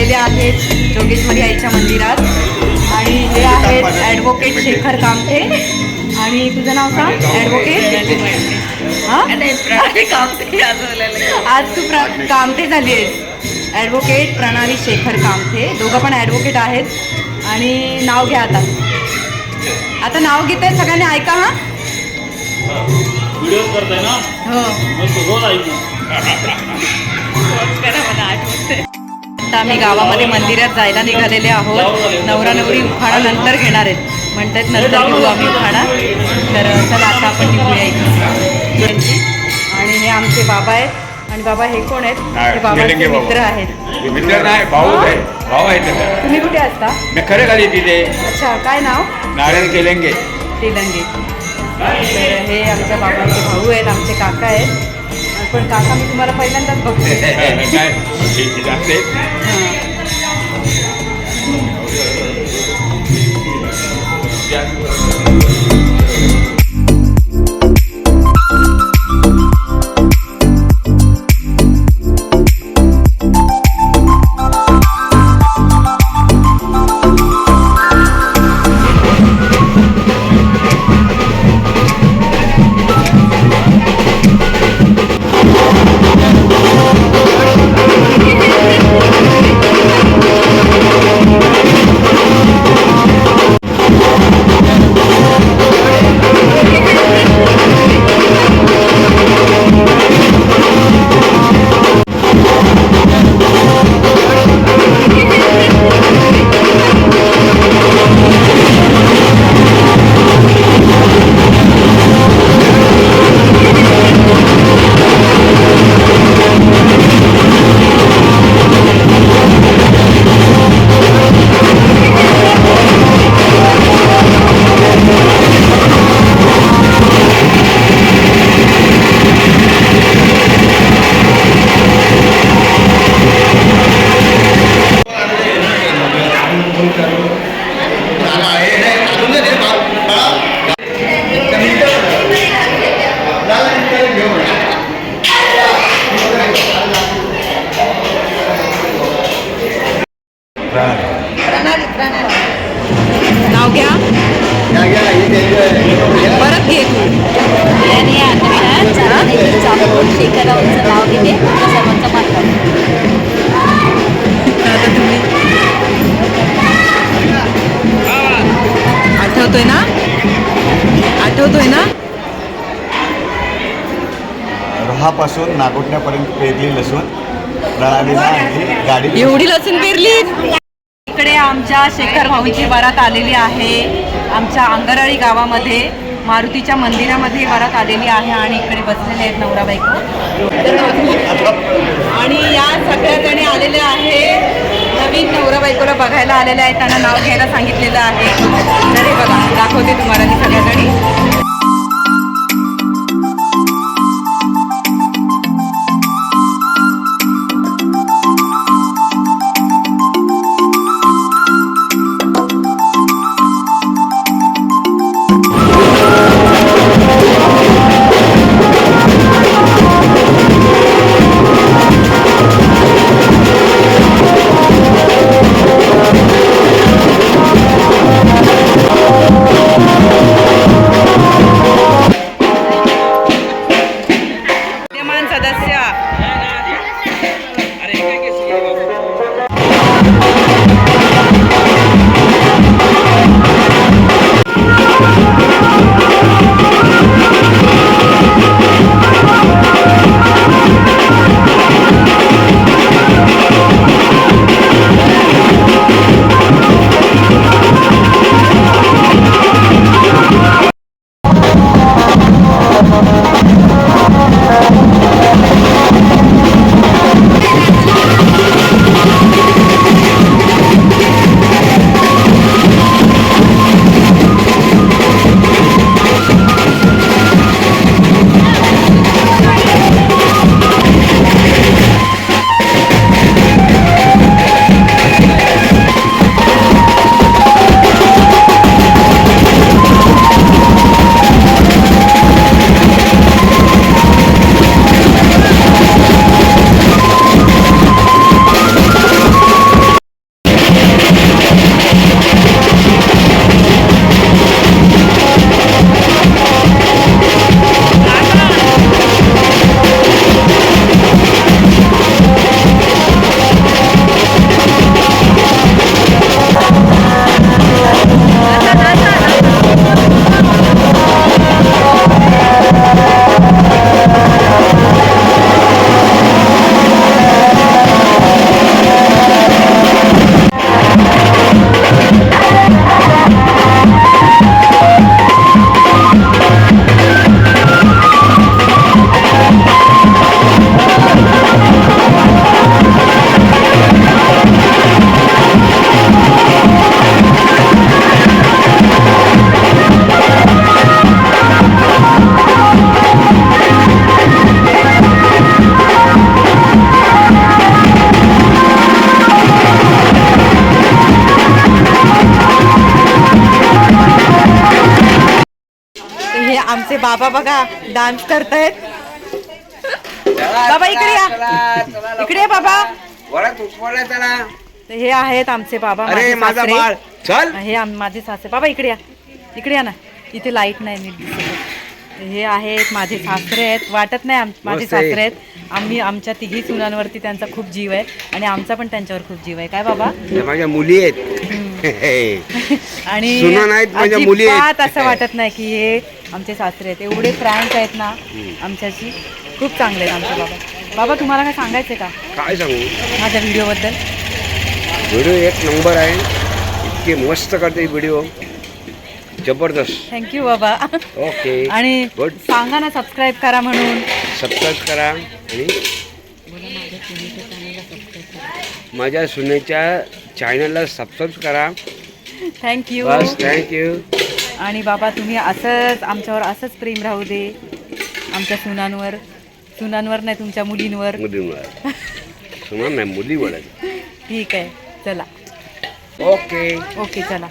आहेत जोगेश्वरी आईच्या मंदिरात. आणि हे आहेत ॲडव्होकेट शेखर कामठे. आणि तुझं नाव सांग? ॲडव्होकेट हां? आज तू प्र कामठे झाली आहेस. ॲडव्होकेट प्रणाली शेखर कामठे. दोघं पण ॲडव्होकेट आहेत. आणि नाव घ्या आता. आता नाव घेत आहे सगळ्यांनी ऐका हां. व्हिडिओ करताय ना? हो. मस्त रोज ऐकू. आता आम्ही गावामध्ये मंदिरात जायला निघालेले आहोत. नवरा नवरी उखाडा नंतर घेणार आहेत. म्हणतात नंतर घेऊ आम्ही उखाडा तर चला आता आपण निघूया इथे. आणि हे आमचे बाबा आहेत. आणि बाबा हे कोण आहेत? हे बाबांचे. मित्र आहेत. मित्र नाही भाऊ आहे. भाऊ तुम्ही कुठे असता? मी खरं खाली तिथे. अच्छा काय नाव? नारायण केलेंगे. तेलंगे हे आमच्या बाबांचे भाऊ आहेत आमचे काका आहेत. पण काका मी तुम्हाला पहिल्यांदाच बघते. काय? रोहापासून नागोठण्यापर्यंत पेरली लसूण. प्रणालीला आणली. गाडी एवढी लसूण पेरली? इकडे आमच्या शेखर भाऊची वरात आलेली आहे. आमच्या अंगरळी गावामध्ये मारुतीच्या मंदिरामध्ये वरात आलेली आहे आणि इकडे बसलेले आहेत नवरा बायको. आणि या सगळ्या जणी आलेल्या आहेत नवीन नवरा बायकोला बघायला आलेल्या आहेत. त्यांना नाव घ्यायला सांगितलेलं आहे. तर बघा दाखवते तुम्हाला मी सगळ्या जणी आमचे बाबा बघा डान्स करतायत. बाबा इकडे या. इकडे या बाबा. तर हे आहेत आमचे बाबा माझे सासरे. हे माझे सासरे. बाबा इकडे या. इकडे या ना. इथे लाइट नाही नीट दिसत. आहे. हे आहेत माझे सासरे आहेत. वाटत नाही माझे. सासरे आहेत. आम्ही आमच्या तिघी सुनांवरती त्यांचा खूप जीव आहे आणि आमचा पण त्यांच्यावर खूप जीव आहे. काय बाबा? माझ्या मुली आहेत. आणि सुना नाहीत, माझ्या मुली आहेत. अजिबात असं वाटत नाही की हे आमचे सासरे आहेत. एवढे फ्रँक आहेत ना आमच्याशी. खूप चांगले आहेत आमचे बाबा. बाबा तुम्हाला काय सांगायचं का? काय सांगू? माझ्या व्हिडिओबद्दल. व्हिडिओ एक नंबर आहे. इतके मस्त करते व्हिडिओ. जबरदस्त. थँक्यू बाबा. ओके आणि गुड सांगा ना सबस्क्राईब करा म्हणून. सबस्क्राईब करा आणि माझ्या सुनेच्या चॅनलला सबस्क्राईब करा. थँक्यू बस थँक्यू आणि बाबा तुम्ही असंच आमच्यावर असंच प्रेम राहू दे. आमच्या सुनांवर. सुनांवर नाही तुमच्या मुलींवर. मुलींवर. सुना नाही मुली बोलायचं ठीक आहे चला. ओके ओके चला.